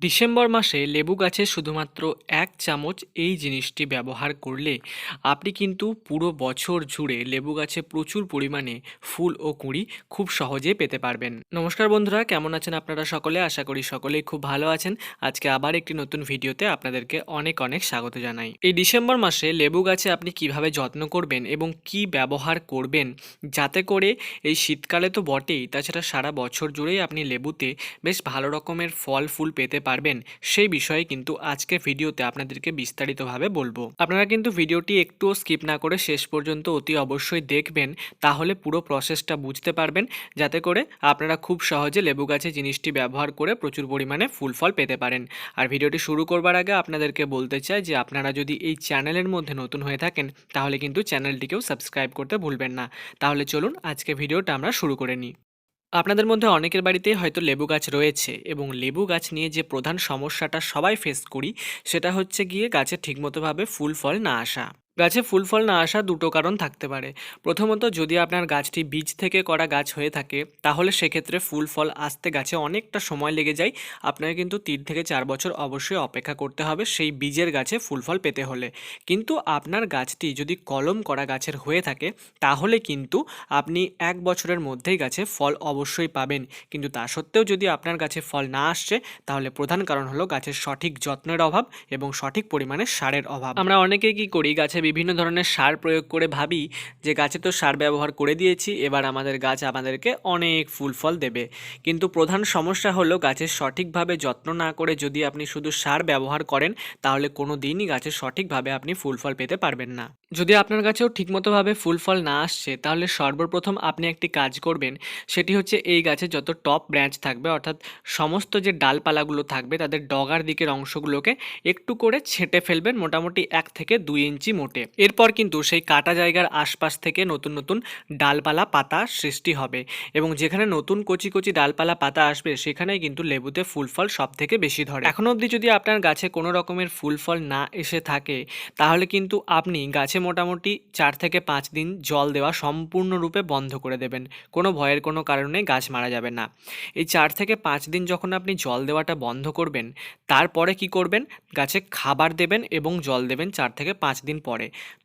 December মাসে লেবু গাছে শুধুমাত্র এক চামচ এই জিনিসটি ব্যবহার করলে আপনি কিন্তু পুরো বছর জুড়ে লেবু গাছে প্রচুর পরিমাণে ফুল ও কুঁড়ি খুব সহজে পেতে পারবেন। নমস্কার বন্ধুরা, কেমন আছেন আপনারা সকলে? আশা করি সকলেই খুব ভালো আছেন। আজকে আবার একটি নতুন ভিডিওতে আপনাদেরকে অনেক অনেক স্বাগত জানাই। এই ডিসেম্বর মাসে লেবু গাছে আপনি কীভাবে যত্ন করবেন এবং কি ব্যবহার করবেন, যাতে করে এই শীতকালে তো বটেই, তাছাড়া সারা বছর জুড়েই আপনি লেবুতে বেশ ভালো রকমের ফল ফুল পেতে পারবেন, সেই বিষয়ে কিন্তু আজকে ভিডিওতে আপনাদেরকে বিস্তারিতভাবে বলব। আপনারা কিন্তু ভিডিওটি একটুও স্কিপ না করে শেষ পর্যন্ত অতি অবশ্যই দেখবেন, তাহলে পুরো প্রসেসটা বুঝতে পারবেন, যাতে করে আপনারা খুব সহজে লেবু গাছে জিনিসটি ব্যবহার করে প্রচুর পরিমাণে ফুল ফল পেতে পারেন। আর ভিডিওটি শুরু করবার আগে আপনাদেরকে বলতে চাই যে, আপনারা যদি এই চ্যানেলের মধ্যে নতুন হয়ে থাকেন, তাহলে কিন্তু চ্যানেলটিকেও সাবস্ক্রাইব করতে ভুলবেন না। তাহলে চলুন আজকে ভিডিওটা আমরা শুরু করে নিই। আপনাদের মধ্যে অনেকের বাড়িতে হয়তো লেবু গাছ রয়েছে এবং লেবু গাছ নিয়ে যে প্রধান সমস্যাটা সবাই ফেস করি, সেটা হচ্ছে গিয়ে গাছে ঠিকমতোভাবে ফুল ফল না আসা। গাছে ফুল ফল না আসা দুটো কারণ থাকতে পারে। প্রথমত, যদি আপনার গাছটি বীজ থেকে করা গাছ হয়ে থাকে, তাহলে সেক্ষেত্রে ফুল ফল আসতে গাছে অনেকটা সময় লেগে যায়। আপনাকে কিন্তু তিন থেকে চার বছর অবশ্যই অপেক্ষা করতে হবে সেই বীজের গাছে ফুল ফল পেতে হলে। কিন্তু আপনার গাছটি যদি কলম করা গাছের হয়ে থাকে, তাহলে কিন্তু আপনি এক বছরের মধ্যেই গাছে ফল অবশ্যই পাবেন। কিন্তু তা সত্ত্বেও যদি আপনার গাছে ফল না আসছে, তাহলে প্রধান কারণ হলো গাছের সঠিক যত্নের অভাব এবং সঠিক পরিমাণে সারের অভাব। আমরা অনেকেই কি করি, গাছে বিভিন্ন ধরনের সার প্রয়োগ করে ভাবি যে গাছে তো সার ব্যবহার করে দিয়েছি, এবার আমাদের গাছ আমাদেরকে অনেক ফুল ফল দেবে। কিন্তু প্রধান সমস্যা হলো গাছের সঠিকভাবে যত্ন না করে যদি আপনি শুধু সার ব্যবহার করেন, তাহলে কোনো দিনই গাছের সঠিকভাবে আপনি ফুল ফল পেতে পারবেন না। যদি আপনার গাছেও ঠিকমতোভাবে ফুল ফল না আসছে, তাহলে সর্বপ্রথম আপনি একটি কাজ করবেন, সেটি হচ্ছে এই গাছে যত টপ ব্রাঞ্চ থাকবে, অর্থাৎ সমস্ত যে ডালপালাগুলো থাকবে, তাদের ডগার দিকের অংশগুলোকে একটু করে ছেঁটে ফেলবেন, মোটামুটি এক থেকে দুই ইঞ্চি মোটে। এরপর কিন্তু সেই কাটা জায়গার আশপাশ থেকে নতুন নতুন ডালপালা পাতা সৃষ্টি হবে এবং যেখানে নতুন কচি কচি ডালপালা পাতা আসবে সেখানেই কিন্তু লেবুতে ফুল ফল সব থেকে বেশি ধরে। এখনও অবধি যদি আপনার গাছে কোনো রকমের ফুল ফল না এসে থাকে, তাহলে কিন্তু আপনি গাছে মোটামুটি চার থেকে পাঁচ দিন জল দেওয়া সম্পূর্ণরূপে বন্ধ করে দেবেন। কোনো ভয়ের কোনো কারণে গাছ মারা যাবে না। এই চার থেকে পাঁচ দিন যখন আপনি জল দেওয়াটা বন্ধ করবেন, তারপরে কি করবেন? গাছে খাবার দেবেন এবং জল দেবেন চার থেকে পাঁচ দিন পরে।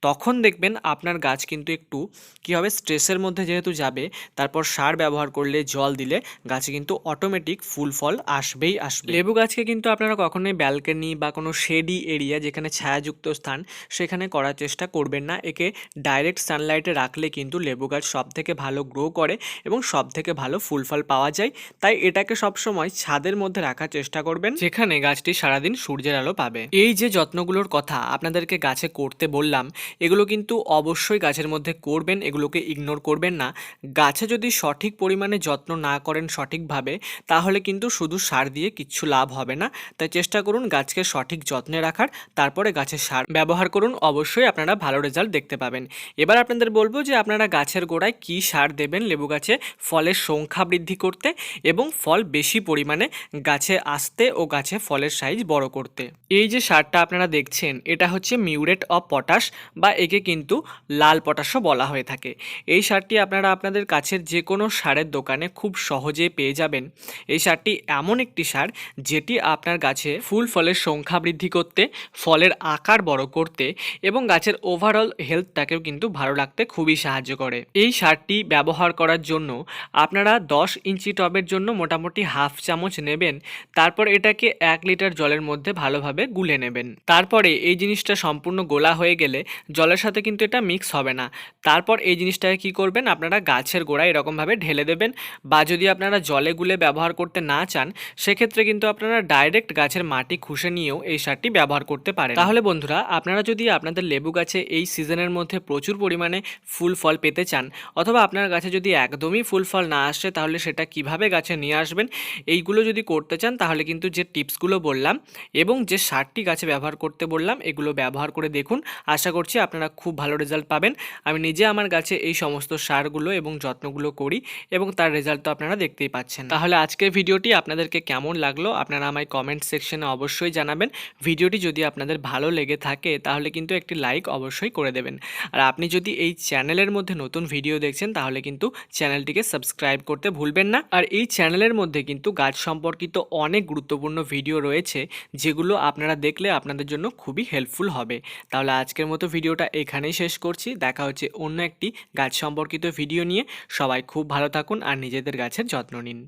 তখন দেখবেন আপনার গাছ কিন্তু একটু কী হবে, স্ট্রেসের মধ্যে যেহেতু যাবে, তারপর সার ব্যবহার করলে, জল দিলে গাছে কিন্তু অটোমেটিক ফুল ফল আসবেই আসবে। লেবু গাছকে কিন্তু আপনারা কখনোই ব্যালকনি বা কোনো শেডি এরিয়া যেখানে ছায়াযুক্ত স্থান, সেখানে করার চেষ্টা করবেন না। একে ডাইরেক্ট সানলাইটে রাখলে কিন্তু লেবু গাছ সব থেকে ভালো গ্রো করে এবং সব থেকে ভালো ফুল ফল পাওয়া যায়। তাই এটাকে সবসময় ছাদের মধ্যে রাখার চেষ্টা করবেন, যেখানে গাছটি সারাদিন সূর্যের আলো পাবে। এই যে যত্নগুলোর কথা আপনাদেরকে গাছে করতে বললাম এগুলো কিন্তু অবশ্যই গাছের মধ্যে করবেন, এগুলোকে ইগনোর করবেন না। গাছে যদি সঠিক পরিমাণে যত্ন না করেন সঠিকভাবে, তাহলে কিন্তু শুধু সার দিয়ে কিচ্ছু লাভ হবে না। তাই চেষ্টা করুন গাছকে সঠিক যত্নে রাখার, তারপরে গাছের সার ব্যবহার করুন। অবশ্যই আপনারা ভালো রেজাল্ট দেখতে পাবেন। এবার আপনাদের বলব যে আপনারা গাছের গোড়ায় কী সার দেবেন লেবু গাছে, ফলের সংখ্যা বৃদ্ধি করতে এবং ফল বেশি পরিমাণে গাছে আসতে ও গাছে ফলের সাইজ বড় করতে। এই যে সারটা আপনারা দেখছেন, এটা হচ্ছে মিউরেট অফ পটাশ বা একে কিন্তু লাল পটাশও বলা হয়ে থাকে। এই সারটি আপনারা আপনাদের কাছের যে কোনো সারের দোকানে খুব সহজে পেয়ে যাবেন। এই সারটি এমন একটি সার যেটি আপনার গাছে ফুল ফলের সংখ্যা বৃদ্ধি করতে, ফলের আকার বড় করতে এবং গাছের ওভারঅল হেলথটাকেও কিন্তু ভালো রাখতে খুবই সাহায্য করে। এই সারটি ব্যবহার করার জন্য আপনারা দশ ইঞ্চি টবের জন্য মোটামুটি হাফ চামচ নেবেন। তারপর এটাকে এক লিটার জলের মধ্যে ভালোভাবে গুলে নেবেন। তারপরে এই জিনিসটা সম্পূর্ণ গোলা হয়ে গেলে জলের সাথে কিন্তু এটা মিক্স হবে না। তারপর এই জিনিসটাকে কি করবেন? আপনারা গাছের গোড়ায় এরকমভাবে ঢেলে দেবেন বা যদি আপনারা জলে গুলে ব্যবহার করতে না চান, সেক্ষেত্রে কিন্তু আপনারা ডাইরেক্ট গাছের মাটি খুশে নিয়েও এই সারটি ব্যবহার করতে পারেন। তাহলে বন্ধুরা, আপনারা যদি আপনাদের লেবু গাছে এই সিজনের মধ্যে প্রচুর পরিমাণে ফুল ফল পেতে চান, অথবা আপনার গাছে যদি একদমই ফুল ফল না আসে তাহলে সেটা কীভাবে গাছে নিয়ে আসবেন? এইগুলো যদি করতে চান, তাহলে কিন্তু যে টিপসগুলো বললাম এবং যে সারটি গাছে ব্যবহার করতে বললাম, এগুলো ব্যবহার করে দেখুন। আশা করছি আপনারা খুব ভালো রেজাল্ট পাবেন। আমি নিজে আমার গাছে এই সমস্ত সারগুলো এবং যত্নগুলো করি এবং তার রেজাল্ট তো আপনারা দেখতেই পাচ্ছেন। তাহলে আজকের ভিডিওটি আপনাদেরকে কেমন লাগল আপনারা আমায় কমেন্ট সেকশনে অবশ্যই জানাবেন। ভিডিওটি যদি আপনাদের ভালো লেগে থাকে তাহলে কিন্তু একটি লাইক অবশ্যই করে দেবেন। আর আপনি যদি এই চ্যানেলের মধ্যে নতুন ভিডিও দেখছেন তাহলে কিন্তু চ্যানেলটিকে সাবস্ক্রাইব করতে ভুলবেন না। আর এই চ্যানেলের মধ্যে কিন্তু গাছ সম্পর্কিত অনেক গুরুত্বপূর্ণ ভিডিও রয়েছে যেগুলো আপনারা দেখলে আপনাদের জন্য খুবই হেল্পফুল হবে। তাহলে আজকের মতো ভিডিওটা এখানেই শেষ করছি। দেখা হচ্ছে অন্য একটি গাছ সম্পর্কিত ভিডিও নিয়ে। সবাই খুব ভালো থাকুন আর নিজেদের গাছের যত্ন নিন।